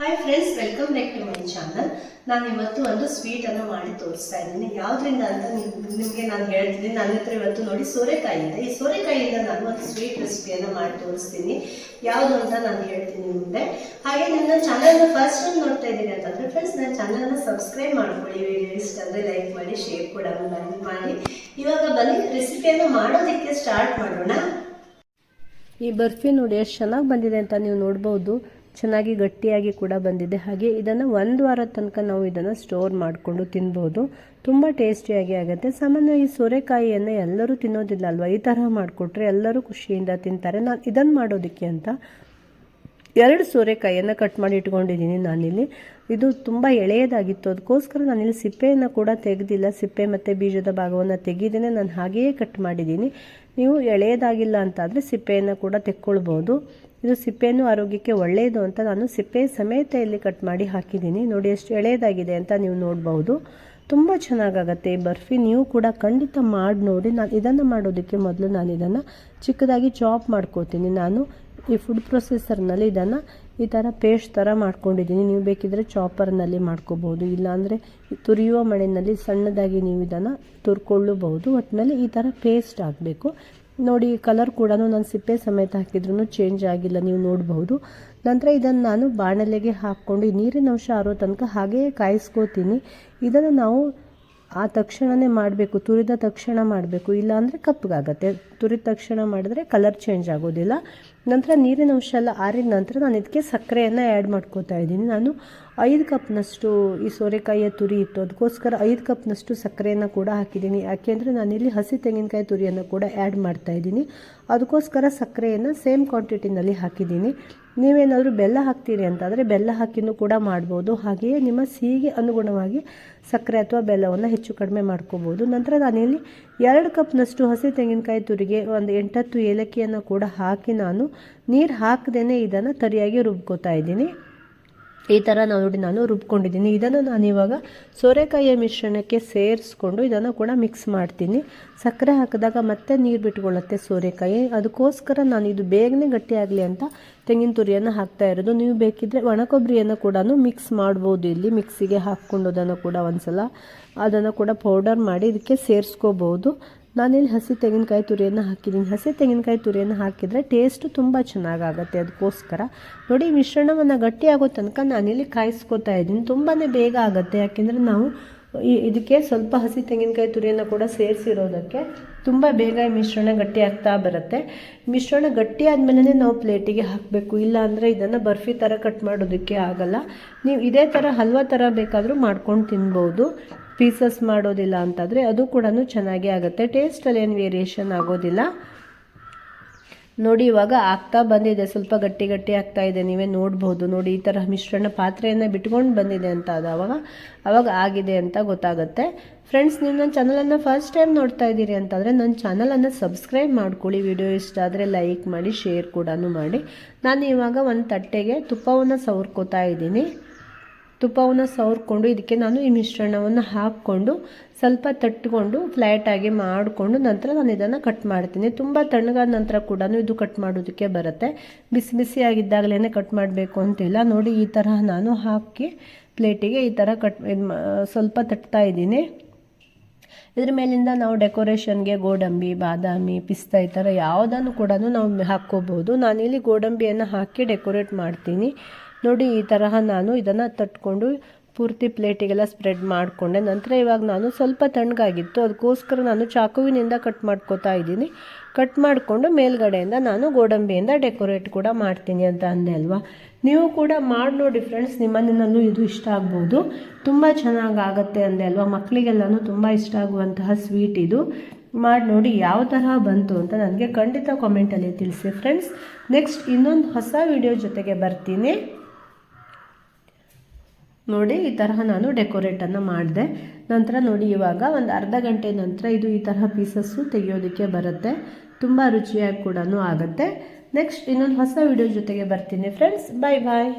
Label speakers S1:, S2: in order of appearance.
S1: Hi friends welcome back to my channel ನಾನು ಇವತ್ತು ಒಂದು ಸ್ವೀಟ್ ಅನ್ನು ಮಾಡಿ ತೋರಿಸ್ತಾ ಇದ್ದೀನಿ. ಯಾವ್ದ್ರಿಂದ ಅಂತ ನಿಮಗೆ ನಾನು ಹೇಳ್ತೀನಿ. ನನ್ನ ಹತ್ರ ಇವತ್ತು ನೋಡಿ ಸೋರೆಕಾಯಿ ಇದೆ. ಈ ಸೋರೆಕಾಯಿಯಿಂದ ನಾನು ಒಂದು ಸ್ವೀಟ್ ರೆಸಿಪಿಯನ್ನು ಮಾಡಿ ತೋರಿಸ್ತೀನಿ. ಯಾವುದು ಅಂತ ನಾನು ಹೇಳ್ತೀನಿ ಮುಂದೆ. ಹಾಗೆ ನನ್ನ ಚಾನಲ್ನ ಫಸ್ಟ್ ಟೈಮ್ ನೋಡ್ತಾ ಇದ್ದೀನಿ ಅಂತಂದ್ರೆ ಫ್ರೆಂಡ್ಸ್ ನನ್ನ ಚಾನಲ್ನ ಸಬ್ಸ್ಕ್ರೈಬ್ ಮಾಡ್ಕೊಳ್ಳಿ. ವಿಡಿಯೋ ಇಷ್ಟ ಅಂದರೆ ಲೈಕ್ ಮಾಡಿ ಶೇರ್ ಕೂಡ ಮಾಡಿ ಇವಾಗ ಬನ್ನಿ ರೆಸಿಪಿಯನ್ನು ಮಾಡೋದಕ್ಕೆ ಸ್ಟಾರ್ಟ್ ಮಾಡೋಣ. ಈ ಬರ್ಫಿ ನೋಡಿ ಎಷ್ಟು ಚೆನ್ನಾಗಿ ಬಂದಿದೆ ಅಂತ ನೀವು ನೋಡ್ಬೋದು. ಚೆನ್ನಾಗಿ ಗಟ್ಟಿಯಾಗಿ ಕೂಡ ಬಂದಿದೆ. ಹಾಗೆ ಇದನ್ನು ಒಂದು ವಾರ ತನಕ ನಾವು ಇದನ್ನು ಸ್ಟೋರ್ ಮಾಡಿಕೊಂಡು ತಿನ್ಬೋದು. ತುಂಬ ಟೇಸ್ಟಿಯಾಗಿ ಆಗುತ್ತೆ. ಸಾಮಾನ್ಯವಾಗಿ ಸೋರೆಕಾಯಿಯನ್ನು ಎಲ್ಲರೂ ತಿನ್ನೋದಿಲ್ಲ ಅಲ್ವಾ? ಈ ಥರ ಮಾಡಿಕೊಟ್ರೆ ಎಲ್ಲರೂ ಖುಷಿಯಿಂದ ತಿಂತಾರೆ. ನಾನು ಇದನ್ನು ಮಾಡೋದಕ್ಕೆ ಅಂತ ಎರಡು ಸೋರೆಕಾಯಿಯನ್ನು ಕಟ್ ಮಾಡಿ ಇಟ್ಕೊಂಡಿದ್ದೀನಿ ನಾನಿಲ್ಲಿ. ಇದು ತುಂಬ ಎಳೆಯದಾಗಿತ್ತು. ಅದಕ್ಕೋಸ್ಕರ ನಾನಿಲ್ಲಿ ಸಿಪ್ಪೆಯನ್ನು ಕೂಡ ತೆಗೆದಿಲ್ಲ. ಸಿಪ್ಪೆ ಮತ್ತು ಬೀಜದ ಭಾಗವನ್ನು ತೆಗೆದೇನೆ ನಾನು ಹಾಗೆಯೇ ಕಟ್ ಮಾಡಿದ್ದೀನಿ. ನೀವು ಎಳೆಯದಾಗಿಲ್ಲ ಅಂತಾದರೆ ಸಿಪ್ಪೆಯನ್ನು ಕೂಡ ತೆಕ್ಕೊಳ್ಬೋದು. ಇದು ಸಿಪ್ಪೆಯನ್ನು ಆರೋಗ್ಯಕ್ಕೆ ಒಳ್ಳೆಯದು ಅಂತ ನಾನು ಸಿಪ್ಪೆ ಸಮೇತ ಇಲ್ಲಿ ಕಟ್ ಮಾಡಿ ಹಾಕಿದ್ದೀನಿ. ನೋಡಿ ಎಷ್ಟು ಎಳೆಯದಾಗಿದೆ ಅಂತ ನೀವು ನೋಡ್ಬೋದು. ತುಂಬ ಚೆನ್ನಾಗಾಗತ್ತೆ ಈ ಬರ್ಫಿ. ನೀವು ಕೂಡ ಖಂಡಿತ ಮಾಡಿ ನೋಡಿ ನಾನು ಇದನ್ನು ಮಾಡೋದಕ್ಕೆ ಮೊದಲು ನಾನು ಇದನ್ನು ಚಿಕ್ಕದಾಗಿ ಚಾಪ್ ಮಾಡ್ಕೋತೀನಿ. ನಾನು ಈ ಫುಡ್ ಪ್ರೊಸೆಸರ್ನಲ್ಲಿ ಇದನ್ನು ಈ ಥರ ಪೇಸ್ಟ್ ಥರ ಮಾಡ್ಕೊಂಡಿದ್ದೀನಿ. ನೀವು ಬೇಕಿದ್ದರೆ ಚಾಪರ್ನಲ್ಲಿ ಮಾಡ್ಕೋಬೋದು, ಇಲ್ಲಾಂದರೆ ತುರಿಯುವ ಮಳೆಯಲ್ಲಿ ಸಣ್ಣದಾಗಿ ನೀವು ಇದನ್ನು ತುರ್ಕೊಳ್ಳಬಹುದು. ಒಟ್ಟಿನಲ್ಲಿ ಈ ಥರ ಪೇಸ್ಟ್ ಆಗಬೇಕು. ನೋಡಿ ಕಲರ್ ಕೂಡ ನಾನು ಸಿಪ್ಪೆ ಸಮೇತ ಹಾಕಿದ್ರೂ ಚೇಂಜ್ ಆಗಿಲ್ಲ, ನೀವು ನೋಡಬಹುದು. ನಂತರ ಇದನ್ನು ನಾನು ಬಾಣಲೆಗೆ ಹಾಕ್ಕೊಂಡು ನೀರಿನ ಅಂಶ ಆರೋ ತನಕ ಹಾಗೆಯೇ ಕಾಯಿಸ್ಕೋತೀನಿ. ಇದನ್ನು ನಾವು ಆ ತಕ್ಷಣವೇ ಮಾಡಬೇಕು, ತುರಿದ ತಕ್ಷಣ ಮಾಡಬೇಕು ಇಲ್ಲಾಂದರೆ ಕಪ್ಪಗಾಗತ್ತೆ ತುರಿದ ತಕ್ಷಣ ಮಾಡಿದ್ರೆ ಕಲರ್ ಚೇಂಜ್ ಆಗೋದಿಲ್ಲ. ನಂತರ ನೀರಿನ ಅಂಶ ಎಲ್ಲ ಆರಿದ ನಂತರ ನಾನು ಇದಕ್ಕೆ ಸಕ್ಕರೆಯನ್ನು ಆ್ಯಡ್ ಮಾಡ್ಕೋತಾ ಇದ್ದೀನಿ. ನಾನು ಐದು ಕಪ್ನಷ್ಟು ಈ ಸೋರೆಕಾಯಿಯ ತುರಿ ಇತ್ತು. ಅದಕ್ಕೋಸ್ಕರ ಐದು ಕಪ್ನಷ್ಟು ಸಕ್ಕರೆಯನ್ನು ಕೂಡ ಹಾಕಿದ್ದೀನಿ. ಯಾಕೆಂದರೆ ನಾನಿಲ್ಲಿ ಹಸಿ ತೆಂಗಿನಕಾಯಿ ತುರಿಯನ್ನು ಕೂಡ ಆ್ಯಡ್ ಮಾಡ್ತಾ ಇದ್ದೀನಿ. ಅದಕ್ಕೋಸ್ಕರ ಸಕ್ಕರೆಯನ್ನು ಸೇಮ್ ಕ್ವಾಂಟಿಟಿನಲ್ಲಿ ಹಾಕಿದ್ದೀನಿ. ನೀವೇನಾದರೂ ಬೆಲ್ಲ ಹಾಕ್ತೀರಿ ಅಂತಂದರೆ ಬೆಲ್ಲ ಹಾಕಿನೂ ಕೂಡ ಮಾಡ್ಬೋದು. ಹಾಗೆಯೇ ನಿಮ್ಮ ಸಿಹಿಗೆ ಅನುಗುಣವಾಗಿ ಸಕ್ಕರೆ ಅಥವಾ ಬೆಲ್ಲವನ್ನು ಹೆಚ್ಚು ಕಡಿಮೆ ಮಾಡ್ಕೋಬೋದು. ನಂತರ ನಾನಿಲ್ಲಿ ಎರಡು ಕಪ್ನಷ್ಟು ಹಸಿ ತೆಂಗಿನಕಾಯಿ ತುರಿಗೆ, ಒಂದು ಎಂಟತ್ತು ಏಲಕ್ಕಿಯನ್ನು ಕೂಡ ಹಾಕಿ ನಾನು ನೀರು ಹಾಕದೇ ಇದನ್ನು ತರಿಯಾಗಿ ರುಬ್ಕೋತಾ ಇದ್ದೀನಿ. ಈ ಥರ ನೋಡಿ ನಾನು ರುಬ್ಕೊಂಡಿದ್ದೀನಿ. ಇದನ್ನು ನಾನು ಇವಾಗ ಸೋರೆಕಾಯಿಯ ಮಿಶ್ರಣಕ್ಕೆ ಸೇರಿಸ್ಕೊಂಡು ಇದನ್ನು ಕೂಡ ಮಿಕ್ಸ್ ಮಾಡ್ತೀನಿ. ಸಕ್ಕರೆ ಹಾಕಿದಾಗ ಮತ್ತೆ ನೀರು ಬಿಟ್ಕೊಳ್ಳುತ್ತೆ ಸೋರೆಕಾಯಿ. ಅದಕ್ಕೋಸ್ಕರ ನಾನು ಇದು ಬೇಗನೆ ಗಟ್ಟಿಯಾಗಲಿ ಅಂತ ತೆಂಗಿನ ತುರಿಯನ್ನು ಹಾಕ್ತಾ ಇರೋದು. ನೀವು ಬೇಕಿದ್ದರೆ ಒಣಕೊಬ್ಬರಿಯನ್ನು ಕೂಡ ಮಿಕ್ಸ್ ಮಾಡ್ಬೋದು ಇಲ್ಲಿ. ಮಿಕ್ಸಿಗೆ ಹಾಕ್ಕೊಂಡು ಅದನ್ನು ಕೂಡ ಒಂದ್ಸಲ ಅದನ್ನು ಕೂಡ ಪೌಡರ್ ಮಾಡಿ ಇದಕ್ಕೆ ಸೇರಿಸ್ಕೋಬೋದು. ನಾನಿಲ್ಲಿ ಹಸಿ ತೆಂಗಿನಕಾಯಿ ತುರಿಯನ್ನು ಹಾಕಿದ್ದೀನಿ. ಹಸಿ ತೆಂಗಿನಕಾಯಿ ತುರಿಯನ್ನು ಹಾಕಿದರೆ ಟೇಸ್ಟು ತುಂಬ ಚೆನ್ನಾಗಾಗುತ್ತೆ ಅದಕ್ಕೋಸ್ಕರ ನೋಡಿ ಮಿಶ್ರಣವನ್ನು ಗಟ್ಟಿಯಾಗೋ ತನಕ ನಾನಿಲ್ಲಿ ಕಾಯಿಸ್ಕೊತಾ ಇದ್ದೀನಿ. ತುಂಬಾ ಬೇಗ ಆಗುತ್ತೆ. ಯಾಕೆಂದರೆ ನಾವು ಇದಕ್ಕೆ ಸ್ವಲ್ಪ ಹಸಿ ತೆಂಗಿನಕಾಯಿ ತುರಿಯನ್ನು ಕೂಡ ಸೇರಿಸಿರೋದಕ್ಕೆ ತುಂಬ ಬೇಗ ಮಿಶ್ರಣ ಗಟ್ಟಿ ಆಗ್ತಾ ಬರುತ್ತೆ. ಮಿಶ್ರಣ ಗಟ್ಟಿ ಆದಮೇಲೆ ನಾವು ಪ್ಲೇಟಿಗೆ ಹಾಕಬೇಕು. ಇಲ್ಲ ಅಂದರೆ ಇದನ್ನು ಬರ್ಫಿ ಥರ ಕಟ್ ಮಾಡೋದಕ್ಕೆ ಆಗಲ್ಲ. ನೀವು ಇದೇ ಥರ ಹಲ್ವಾ ಥರ ಬೇಕಾದರೂ ಮಾಡ್ಕೊಂಡು ತಿನ್ಬೋದು. ಪೀಸಸ್ ಮಾಡೋದಿಲ್ಲ ಅಂತಂದರೆ ಅದು ಕೂಡ ಚೆನ್ನಾಗಿ ಆಗುತ್ತೆ. ಟೇಸ್ಟಲ್ಲಿ ಏನು ವೇರಿಯೇಷನ್ ಆಗೋದಿಲ್ಲ. ನೋಡಿ, ಇವಾಗ ಆಗ್ತಾ ಬಂದಿದೆ. ಸ್ವಲ್ಪ ಗಟ್ಟಿ ಗಟ್ಟಿ ಆಗ್ತಾ ಇದೆ. ನೀವೇ ನೋಡ್ಬೋದು. ನೋಡಿ, ಈ ಥರ ಮಿಶ್ರಣ ಪಾತ್ರೆಯನ್ನು ಬಿಟ್ಕೊಂಡು ಬಂದಿದೆ ಅಂತ ಅದು ಅವಾಗ ಅವಾಗ ಆಗಿದೆ ಅಂತ ಗೊತ್ತಾಗುತ್ತೆ. ಫ್ರೆಂಡ್ಸ್ ನೀವು ನನ್ನ ಚಾನಲನ್ನು ಫಸ್ಟ್ ಟೈಮ್ ನೋಡ್ತಾ ಇದ್ದೀರಿ ಅಂತಂದರೆ ನನ್ನ ಚಾನಲನ್ನು ಸಬ್ಸ್ಕ್ರೈಬ್ ಮಾಡ್ಕೊಳ್ಳಿ. ವಿಡಿಯೋ ಇಷ್ಟ ಆದರೆ ಲೈಕ್ ಮಾಡಿ ಶೇರ್ ಕೂಡ ಮಾಡಿ. ನಾನು ಇವಾಗ ಒಂದು ತಟ್ಟೆಗೆ ತುಪ್ಪವನ್ನು ಸವರ್ಕೋತಾ ಇದ್ದೀನಿ. ತುಪ್ಪವನ್ನು ಸವರ್ಕೊಂಡು ಇದಕ್ಕೆ ನಾನು ಈ ಮಿಶ್ರಣವನ್ನು ಹಾಕ್ಕೊಂಡು ಸ್ವಲ್ಪ ತಟ್ಕೊಂಡು ಫ್ಲ್ಯಾಟಾಗಿ ಮಾಡಿಕೊಂಡು ನಂತರ ನಾನು ಇದನ್ನು ಕಟ್ ಮಾಡ್ತೀನಿ. ತುಂಬ ತಣ್ಣಗಾದ ನಂತರ ಕೂಡ ಇದು ಕಟ್ ಮಾಡೋದಕ್ಕೆ ಬರುತ್ತೆ. ಬಿಸಿ ಬಿಸಿ ಆಗಿದ್ದಾಗಲೇ ಕಟ್ ಮಾಡಬೇಕು ಅಂತಿಲ್ಲ. ನೋಡಿ ಈ ಥರ ನಾನು ಹಾಕಿ ಪ್ಲೇಟಿಗೆ ಈ ಥರ ಕಟ್ ಸ್ವಲ್ಪ ತಟ್ತಾ ಇದ್ದೀನಿ. ಇದ್ರ ಮೇಲಿಂದ ನಾವು ಡೆಕೋರೇಷನ್ಗೆ ಗೋಡಂಬಿ, ಬಾದಾಮಿ, ಪಿಸ್ತಾ ಈ ಥರ ಯಾವುದನ್ನು ಕೂಡ ನಾವು ಹಾಕ್ಕೋಬೋದು ನಾನಿಲ್ಲಿ ಗೋಡಂಬಿಯನ್ನು ಹಾಕಿ ಡೆಕೋರೇಟ್ ಮಾಡ್ತೀನಿ. ನೋಡಿ, ಈ ತರಹ ನಾನು ಇದನ್ನು ತಟ್ಕೊಂಡು ಪೂರ್ತಿ ಪ್ಲೇಟಿಗೆಲ್ಲ ಸ್ಪ್ರೆಡ್ ಮಾಡಿಕೊಂಡೆ. ನಂತರ ಇವಾಗ ನಾನು ಸ್ವಲ್ಪ ತಣ್ಣಗಾಗಿತ್ತು. ಅದಕ್ಕೋಸ್ಕರ ನಾನು ಚಾಕುವಿನಿಂದ ಕಟ್ ಮಾಡ್ಕೋತಾ ಇದ್ದೀನಿ. ಕಟ್ ಮಾಡಿಕೊಂಡು ಮೇಲ್ಗಡೆಯಿಂದ ನಾನು ಗೋಡಂಬಿಯಿಂದ ಡೆಕೋರೇಟ್ ಕೂಡ ಮಾಡ್ತೀನಿ ಅಂತ ಅಂದೆ ಅಲ್ವಾ? ನೀವು ಕೂಡ ಮಾಡಿ ನೋಡಿ ಫ್ರೆಂಡ್ಸ್ ನಿಮ್ಮನೆಯಲ್ಲೂ ಇದು ಇಷ್ಟ ಆಗ್ಬೋದು. ತುಂಬ ಚೆನ್ನಾಗಿ ಆಗುತ್ತೆ ಅಂದೆ ಅಲ್ವಾ? ಮಕ್ಕಳಿಗೆಲ್ಲನೂ ತುಂಬ ಇಷ್ಟ ಆಗುವಂತಹ ಸ್ವೀಟ್ ಇದು. ಮಾಡಿ ನೋಡಿ ಯಾವ ತರಹ ಬಂತು ಅಂತ ನನಗೆ ಖಂಡಿತ ಕಾಮೆಂಟಲ್ಲಿ ತಿಳಿಸಿ. ಫ್ರೆಂಡ್ಸ್ ನೆಕ್ಸ್ಟ್ ಇನ್ನೊಂದು ಹೊಸ ವಿಡಿಯೋ ಜೊತೆಗೆ ಬರ್ತೀನಿ. ನೋಡಿ, ಈ ತರಹ ನಾನು ಡೆಕೋರೇಟನ್ನು ಮಾಡಿದೆ. ನಂತರ ನೋಡಿ, ಇವಾಗ ಒಂದು ಅರ್ಧ ಗಂಟೆ ನಂತರ ಇದು ಈ ತರಹ ಪೀಸಸ್ಸು ತೆಗೆಯೋದಕ್ಕೆ ಬರುತ್ತೆ. ತುಂಬ ರುಚಿಯಾಗಿ ಕೂಡ ಆಗುತ್ತೆ. ನೆಕ್ಸ್ಟ್ ಇನ್ನೊಂದು ಹೊಸ ವಿಡಿಯೋ ಜೊತೆಗೆ ಬರ್ತೀನಿ ಫ್ರೆಂಡ್ಸ್ ಬಾಯ್ ಬಾಯ್